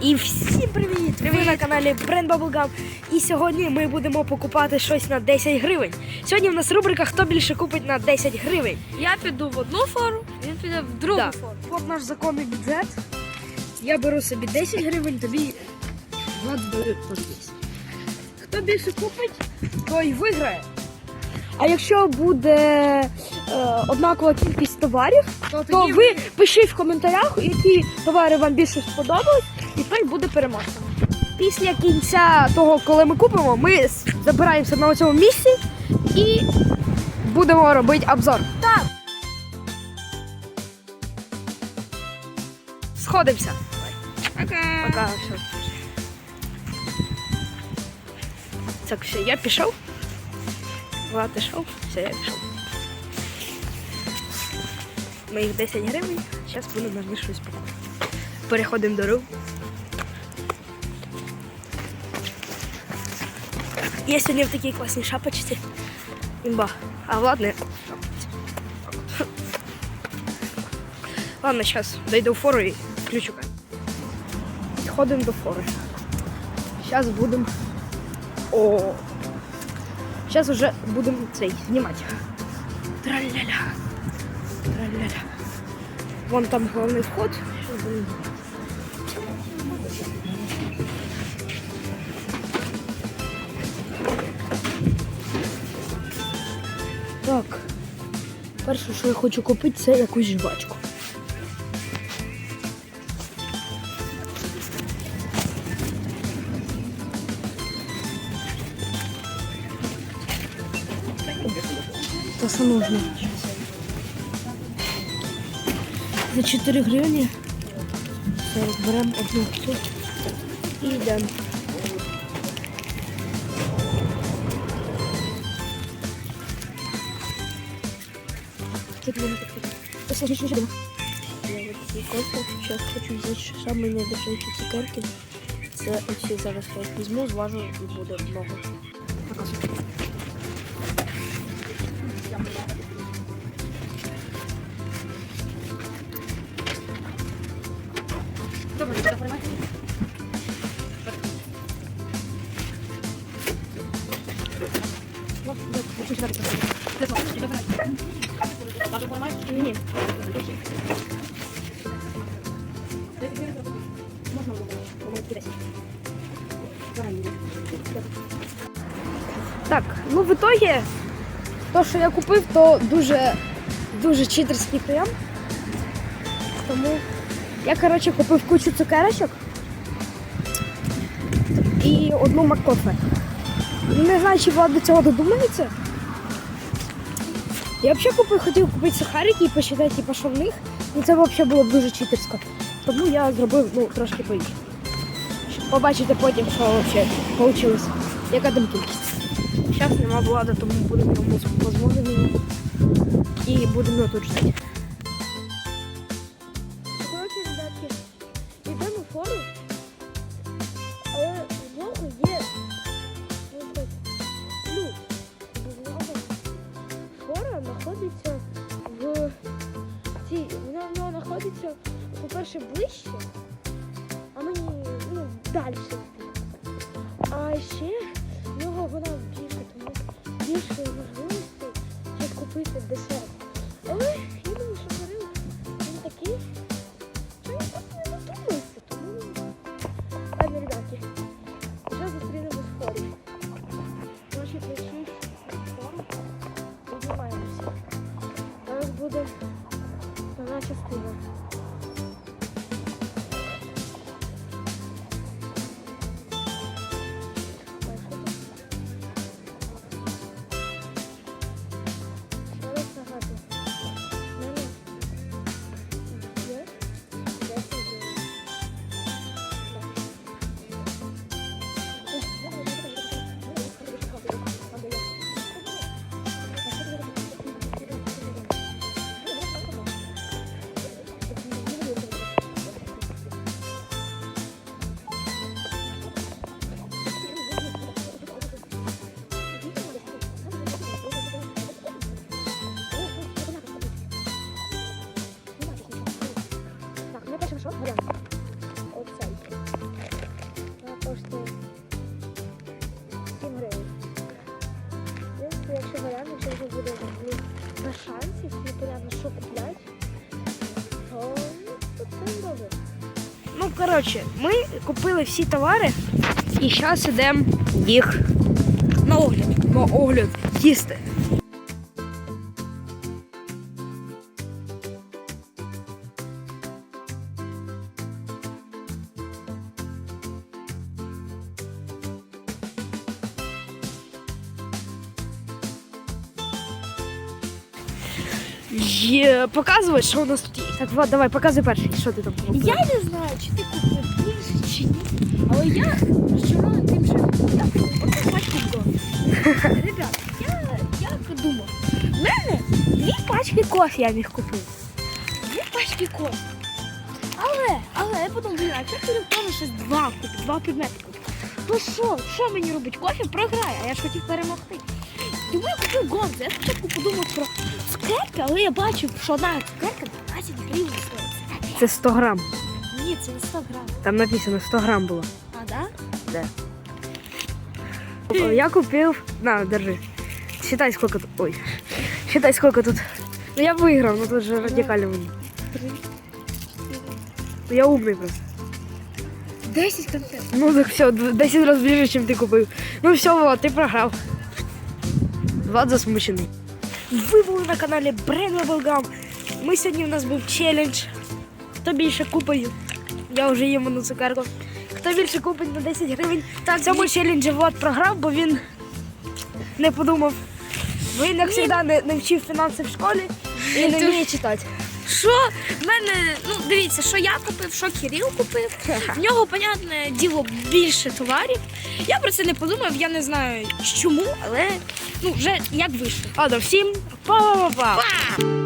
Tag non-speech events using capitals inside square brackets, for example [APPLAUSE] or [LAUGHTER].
І всім привіт! Ви на каналі Brand Bubblegum. І сьогодні ми будемо покупати щось на 10 гривень. Сьогодні в нас рубрика Хто більше купить на 10 гривень. Я піду в одну фору, він піде в другу Да. фору. От наш законний бюджет. Я беру собі 10 гривень, тобі Влад бере по 10. Хто більше купить, той виграє. А якщо буде е, однакова кількість товарів, То, то ви пишіть в коментарях, які товари вам більше сподобались, і той буде переможцем. Після кінця того, коли ми купимо, ми забираємося на цьому місці і будемо робити обзор. Так. Сходимося. Пока. Пока. Все. Так, все, я пішов. Влад пішов, все, я пішов. Моїх 10 гривень. Зараз будемо на щось покупати. Переходимо дорогу. Я сьогодні в такій класній шапочці. Імба. А Влад не. Ладно, зараз дойду в фору і включу. Підходимо до фори. Зараз будемо. О! Зараз вже будемо цей знімати. Траля-ля. Вон там головний вход. Так. Перше, що я хочу купити, це якусь жвачку. То що нужно? За 4 гривні зараз беремо одну цю і йдемо. Посмотри, що сюди. Я вот такий кофе. Зараз хочу взяти самі найдешевші цукерки. Це оці зараз я візьму, зважу і буде много. Показую. Так, ну в итоге, то, що я купив, то дуже, дуже читерський прийом. Тому я, коротше, купив кучу цукерочок і одну маккофе. Не знаю, чи Влад до цього додумається. Я взагалі купив, хотів купити сухарики і посчитати, типу, що в них. І це взагалі було б дуже читерсько. Тому я зробив ну, трошки по-іншому. Щоб Побачите потім, що взагалі вийшло. Яка там кількість. Зараз нема влади, тому будемо йому позвонити і будемо його тут ждати. Знаходиться в цій, вона в нього знаходиться, по-перше, ближче, а мені ну, далі. А ще в нього вона більше, тому більше можливостей щоб купити десерт. що грати. Оцей. Вона коштує 7 гривень. Ну, В принципі, якщо варіант, що вже буде ну, на шансі, непонятно, що купляти, то ну, тут це робить. Ну, коротше, ми купили всі товари і зараз йдемо їх на огляд. На огляд їсти. Є, показуй, що у нас тут є. Так, Влад, давай, показуй перший, що ти там купив. Я не знаю, чи ти купив більше чи ні. Але я розчарований тим, що я купив пачку вдома. [LAUGHS] Ребят, я як думав, в мене дві пачки кофе я міг купити. Дві пачки кофе. Але, але я подумав, блін, а якщо ти теж щось два купити, два предмети купити. Ну що, що мені робить? Кофе програє, а я ж хотів перемогти. Тому я купив гонзу. Я спочатку подумав про цукерки, але я бачив, що одна цукерка 12 гривень стоїть. Це 100 грам. Ні, це не 100 грам. Там написано 100 грам було. А, да? Я купил. На, держи. Считай, сколько тут. Ой. Считай, сколько тут. Ну я выиграл, но тут же радикально выиграл. Три. Ну, Я умный просто. 10 конфет. Ну так все, 10 раз ближе, чем ты купил. Ну все, Влад, ты програв. Влад засмучений. Ви були на каналі Brain Bubblegum. Ми сьогодні у нас був челендж. Хто більше купить, я вже їм на цукерку. Хто більше купить на 10 гривень. Так, в цьому челенджі Влад програв, бо він не подумав. Він, як завжди, не, не вчив фінанси в школі і не вміє читати. Що в мене, ну дивіться, що я купив, що Кирил купив. В нього, понятне діло, більше товарів. Я про це не подумав, я не знаю чому, але ну вже як вийшло. Ладно, всім па-па-па! Па!